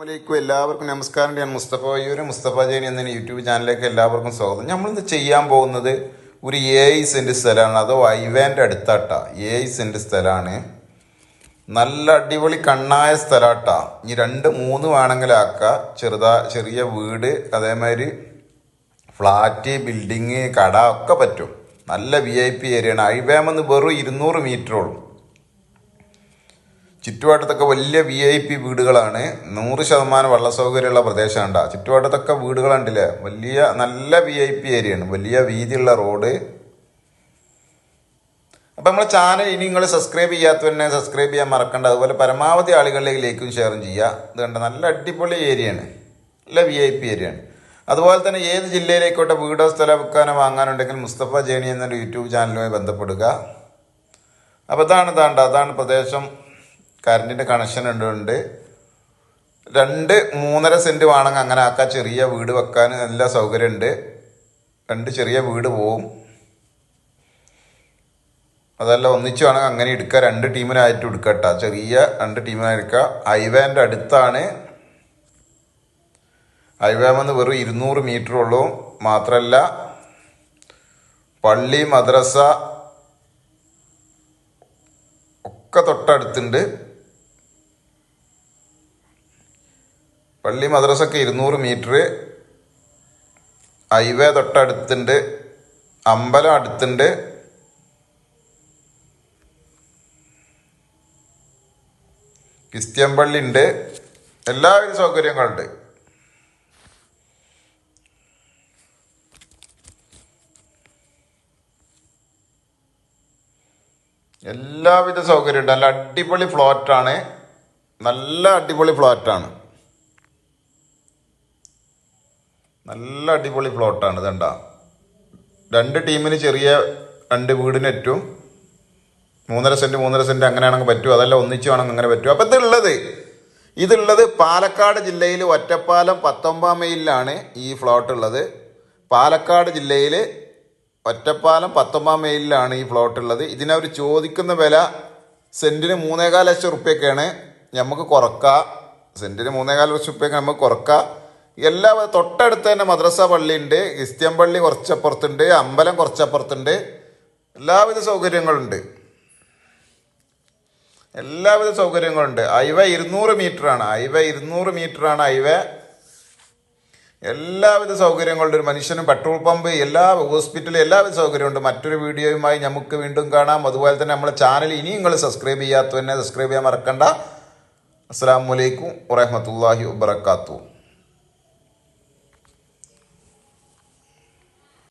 അസ്സാമലൈക്കും എല്ലാവർക്കും നമസ്കാരം. ഞാൻ മുസ്തഫ വയ്യൂര് മുസ്തഫ ജൈൻ എന്ന യൂട്യൂബ് ചാനലിലേക്ക് എല്ലാവർക്കും സ്വാഗതം. നമ്മളിന്ന് ചെയ്യാൻ പോകുന്നത് ഒരു ഏഴ് സെന്റ് സ്ഥലമാണ് അതോ ഐവാന്റെ എ ഏഴ് സെന്റ് സ്ഥലമാണ്. നല്ല അടിപൊളി കണ്ണായ സ്ഥലമാട്ടാ ഇനി രണ്ട് മൂന്ന് വേണമെങ്കിലാക്കുക ചെറുതാ ചെറിയ വീട് അതേമാതിരി ഫ്ലാറ്റ് ബിൽഡിങ് കട ഒക്കെ പറ്റും. നല്ല വി ഐ പി ഏരിയയാണ് ഐവാമെന്ന് വെറും ഇരുന്നൂറ് മീറ്ററുള്ളൂ ചുറ്റുവട്ടത്തൊക്കെ വലിയ വി ഐ പി വീടുകളാണ്. നൂറ് ശതമാനം വെള്ള സൗകര്യമുള്ള പ്രദേശമുണ്ട. ചുറ്റുവട്ടത്തൊക്കെ വീടുകൾ കണ്ടില്ലേ വലിയ നല്ല വി ഐ പി ഏരിയയാണ്. വലിയ വീതിയുള്ള റോഡ്. അപ്പം നമ്മളെ ചാനൽ ഇനി നിങ്ങൾ സബ്സ്ക്രൈബ് ചെയ്യാത്തവരെ സബ്സ്ക്രൈബ് ചെയ്യാൻ മറക്കണ്ട. അതുപോലെ പരമാവധി ആളുകളിലേക്ക് ലൈക്കും ഷെയറും ചെയ്യുക. ഇത് കണ്ട നല്ല അടിപൊളി ഏരിയയാണ്. നല്ല വി ഐ പി ഏരിയയാണ്. അതുപോലെ തന്നെ ഏത് ജില്ലയിലേക്കോട്ടെ വീടോ സ്ഥലം വെക്കാനോ വാങ്ങാനുണ്ടെങ്കിൽ മുസ്തഫ ജേണി എന്നൊരു യൂട്യൂബ് ചാനലുമായി ബന്ധപ്പെടുക. അപ്പോൾ അതാണ് ഇതാണ്ട. അതാണ് പ്രദേശം. കറണ്ടിന്റെ കണക്ഷൻ ഉണ്ട് രണ്ട് മൂന്നര സെന്റ് വേണമെങ്കിൽ അങ്ങനെ ആക്കാൻ ചെറിയ വീട് വെക്കാൻ നല്ല സൗകര്യമുണ്ട്. രണ്ട് ചെറിയ വീട് പോവും. അതല്ല ഒന്നിച്ച് വേണമെങ്കിൽ അങ്ങനെ എടുക്കുക രണ്ട് ടീമിനായിട്ട് എടുക്കട്ട. ചെറിയ രണ്ട് ടീമിനായിരിക്കുക ഹൈവേന്റെ അടുത്താണ്. ഹൈവേമെന്ന് വെറും ഇരുന്നൂറ് മീറ്റർ ഉള്ളൂ. മാത്രമല്ല പള്ളി മദ്രസ ഒക്കെ തൊട്ടടുത്തുണ്ട്. പള്ളി മദ്രസൊക്കെ ഇരുന്നൂറ് മീറ്റർ ഹൈവേ തൊട്ടടുത്തുണ്ട് അമ്പലം അടുത്തുണ്ട്. ക്രിസ്ത്യൻ പള്ളി ഉണ്ട്. എല്ലാവിധ സൗകര്യങ്ങളുണ്ട്. എല്ലാവിധ സൗകര്യമുണ്ട്. നല്ല അടിപൊളി ഫ്ലോറ്റാണ് നല്ല അടിപൊളി ഫ്ലോറ്റാണ് നല്ല അടിപൊളി പ്ലോട്ടാണ് ഇതണ്ട. രണ്ട് ടീമിന് ചെറിയ രണ്ട് വീടിനേറ്റും മൂന്നര സെന്റ് മൂന്നര സെന്റ് അങ്ങനെയാണെങ്കിൽ പറ്റും. അതല്ല ഒന്നിച്ചു വേണമെങ്കിൽ അങ്ങനെ പറ്റും. അപ്പം ഇതുള്ളത് ഇതുള്ളത് പാലക്കാട് ജില്ലയിൽ ഒറ്റപ്പാലം പത്തൊമ്പതാം മൈലിലാണ് ഈ ഫ്ലോട്ട് ഉള്ളത്. പാലക്കാട് ജില്ലയിൽ ഒറ്റപ്പാലം പത്തൊമ്പതാം മൈലിലാണ് ഈ ഫ്ലോട്ട് ഉള്ളത്. ഇതിനവർ ചോദിക്കുന്ന വില സെന്റിന് മൂന്നേകാൽ ലക്ഷം റുപ്യൊക്കെയാണ് നമുക്ക് കുറക്കാം. സെന്റിന് മൂന്നേകാൽ ലക്ഷം റുപ്യൊക്കെ നമുക്ക് കുറക്കാം. എല്ലാ തൊട്ടടുത്ത് തന്നെ മദ്രസ പള്ളിയുണ്ട് ക്രിസ്ത്യൻ പള്ളി കുറച്ചപ്പുറത്തുണ്ട് അമ്പലം കുറച്ചപ്പുറത്തുണ്ട്. എല്ലാവിധ സൗകര്യങ്ങളുണ്ട്. എല്ലാവിധ സൗകര്യങ്ങളുണ്ട്. ഹൈവേ ഇരുന്നൂറ് മീറ്ററാണ്. ഹൈവേ ഇരുന്നൂറ് മീറ്ററാണ് ഐവ എല്ലാവിധ സൗകര്യങ്ങളുണ്ട്. ഒരു മനുഷ്യനും പെട്രോൾ പമ്പ് എല്ലാ ഹോസ്പിറ്റലും എല്ലാവിധ സൗകര്യമുണ്ട്. മറ്റൊരു വീഡിയോയുമായി നമുക്ക് വീണ്ടും കാണാം. അതുപോലെ തന്നെ നമ്മളെ ചാനൽ ഇനിയും നിങ്ങൾ സബ്സ്ക്രൈബ് ചെയ്യാത്തതന്നെ സബ്സ്ക്രൈബ് ചെയ്യാൻ മറക്കണ്ട. അസ്സാം വലൈക്കും വറഹമത്തല്ലാഹി വബർക്കാത്തു